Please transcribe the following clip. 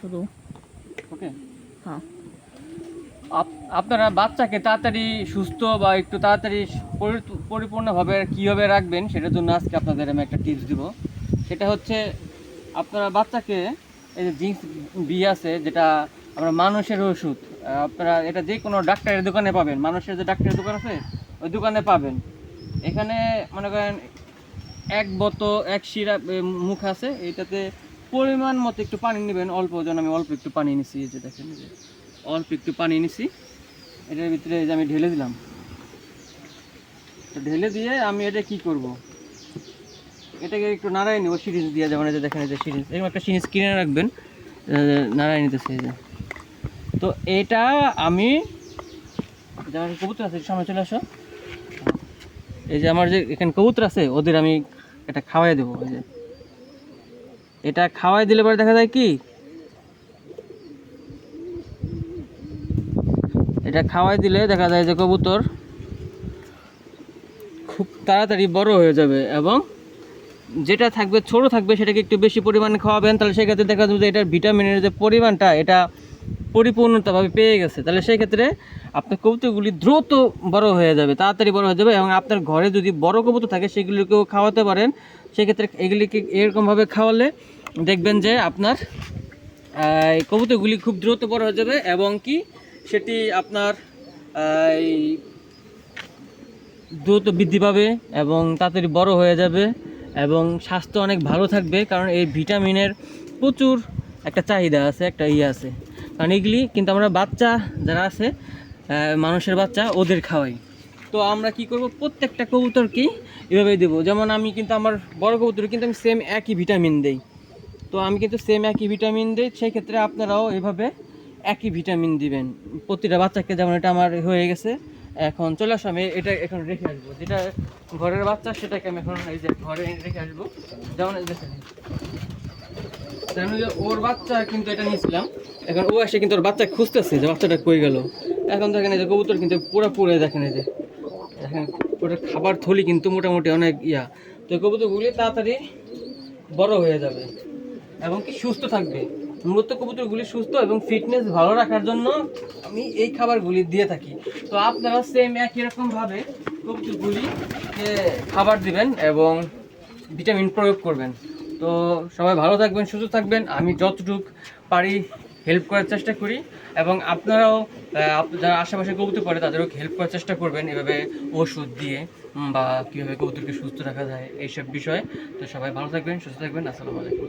শুধু। ওকে হ্যাঁ। আপ- আপনারা বাচ্চাকে তাড়াতাড়ি সুস্থ বা একটু তাড়াতাড়ি পরিপূর্ণভাবে কীভাবে রাখবেন সেটার জন্য আজকে আপনাদের আমি একটা টিপস দিব। সেটা হচ্ছে আপনারা বাচ্চাকে এই যে জিন্স বি আছে যেটা আমরা মানুষের ওষুধ আপনারা এটা যে কোনো ডাক্তারের দোকানে পাবেন। মানুষের যে ডাক্তারের দোকান আছে ওই দোকানে পাবেন। এখানে মনে করেন এক বত এক শিরা মুখ আছে এটাতে পরিমাণ মতো একটু পানি নেবেন, অল্প যেন আমি অল্প একটু পানি নিছি এই যে দেখেন যে অল্প একটু পানি নিছি এটার ভিতরে এই যে আমি ঢেলে দিলাম। তো ঢেলে দিয়ে আমি এটা কি করব? এটাকে একটু নাড়াই নেব সিরিজ দিয়ে যেমন এই যে দেখেন, এই যে সিরিজ এরকম একটা সিরিজ কিনে রাখবেন নাড়াই নিতেছে, এই যে। তো এটা আমি যেমন কবুতর আছে সামনে চলে আসো। এই যে আমার যে এখানে কবুতর আছে, ওদের আমি এটা খাওয়াই দেবো, এই যে। এটা খাওয়াই দিলে পরে দেখা যায় কি? এটা খাওয়াই দিলে দেখা যায় যে কবুতর খুব তাড়াতাড়ি বড় হয়ে যাবে এবং যেটা থাকবে, ছোট থাকবে সেটাকে একটু বেশি পরিমাণে খাওয়াবেন, তাহলে সেক্ষেত্রে দেখা যাবে যে এটার ভিটামিনের যে পরিমাণটা, এটা পরিপূর্ণতাভাবে পেয়ে গেছে। তাহলে সেই ক্ষেত্রে আপনার কবুতরগুলি দ্রুত বড় হয়ে যাবে, তাড়াতাড়ি বড় হয়ে যাবে এবং আপনার ঘরে যদি বড় কবুতর থাকে সেগুলিকেও খাওয়াতে পারেন। সেক্ষেত্রে এগুলিকে এরকমভাবে খাওয়ালে দেখবেন যে আপনার কবুতরগুলি খুব দ্রুত বড় হয়ে যাবে এবং কি সেটি আপনার দ্রুত বৃদ্ধি পাবে এবং তাড়াতাড়ি বড় হয়ে যাবে এবং স্বাস্থ্য অনেক ভালো থাকবে কারণ এই ভিটামিনের প্রচুর একটা চাহিদা আছে, একটা ইয়ে আছে। কারণ এগুলি কিন্তু আমরা বাচ্চা যারা আছে মানুষের বাচ্চা, ওদের খাওয়াই। তো আমরা কি করব? প্রত্যেকটা কবুতরকেই এভাবেই দেবো। যেমন আমি কিন্তু আমার বড় কবুতর কিন্তু আমি সেম একই ভিটামিন দেই। তো আমি কিন্তু সেম একই ভিটামিন দিই সেই ক্ষেত্রে আপনারাও এভাবে একই ভিটামিন দিবেন। প্রতিটা বাচ্চাকে যেমন এটা আমার হয়ে গেছে, এখন চলে আসো, আমি এটা এখন রেখে আসব। যেটা ঘরের বাচ্চা, সেটাকে আমি এখন এই যে ঘরে রেখে আসব। যেমন দেখেন। ওর বাচ্চা কিন্তু এটা নিয়েছিলাম। এখন ও এসে কিন্তু ওর বাচ্চা খুঁজতেছে যে বাচ্চাটা কই গেল। এখন দেখেন এই যে কবুতর কিন্তু পুরো পুরো দেখেন এই যে। দেখেন ওটার খাবার থলি কিন্তু মোটামুটি অনেক ইয়া। তো কবুতরগুলি তাড়াতাড়ি বড় হয়ে যাবে এবং কি সুস্থ থাকবে। মূলত কবুতরগুলি সুস্থ এবং ফিটনেস ভালো রাখার জন্য আমি এই খাবারগুলি দিয়ে থাকি। তো আপনারা সেম একই রকম ভাবে কবুতরগুলিকে খাবার দিবেন এবং ভিটামিন প্রয়োগ করবেন। তো সবাই ভালো থাকবেন, সুস্থ থাকবেন। আমি যতটুক পারি হেল্প করার চেষ্টা করি এবং আপনারাও যারা আশেপাশে কবুতর পড়ে তাদেরও হেল্প করার চেষ্টা করবেন এভাবে ওষুধ দিয়ে বা কীভাবে কবুতরকে সুস্থ রাখা যায় এইসব বিষয়ে। তো সবাই ভালো থাকবেন, সুস্থ থাকবেন। আসসালামু আলাইকুম।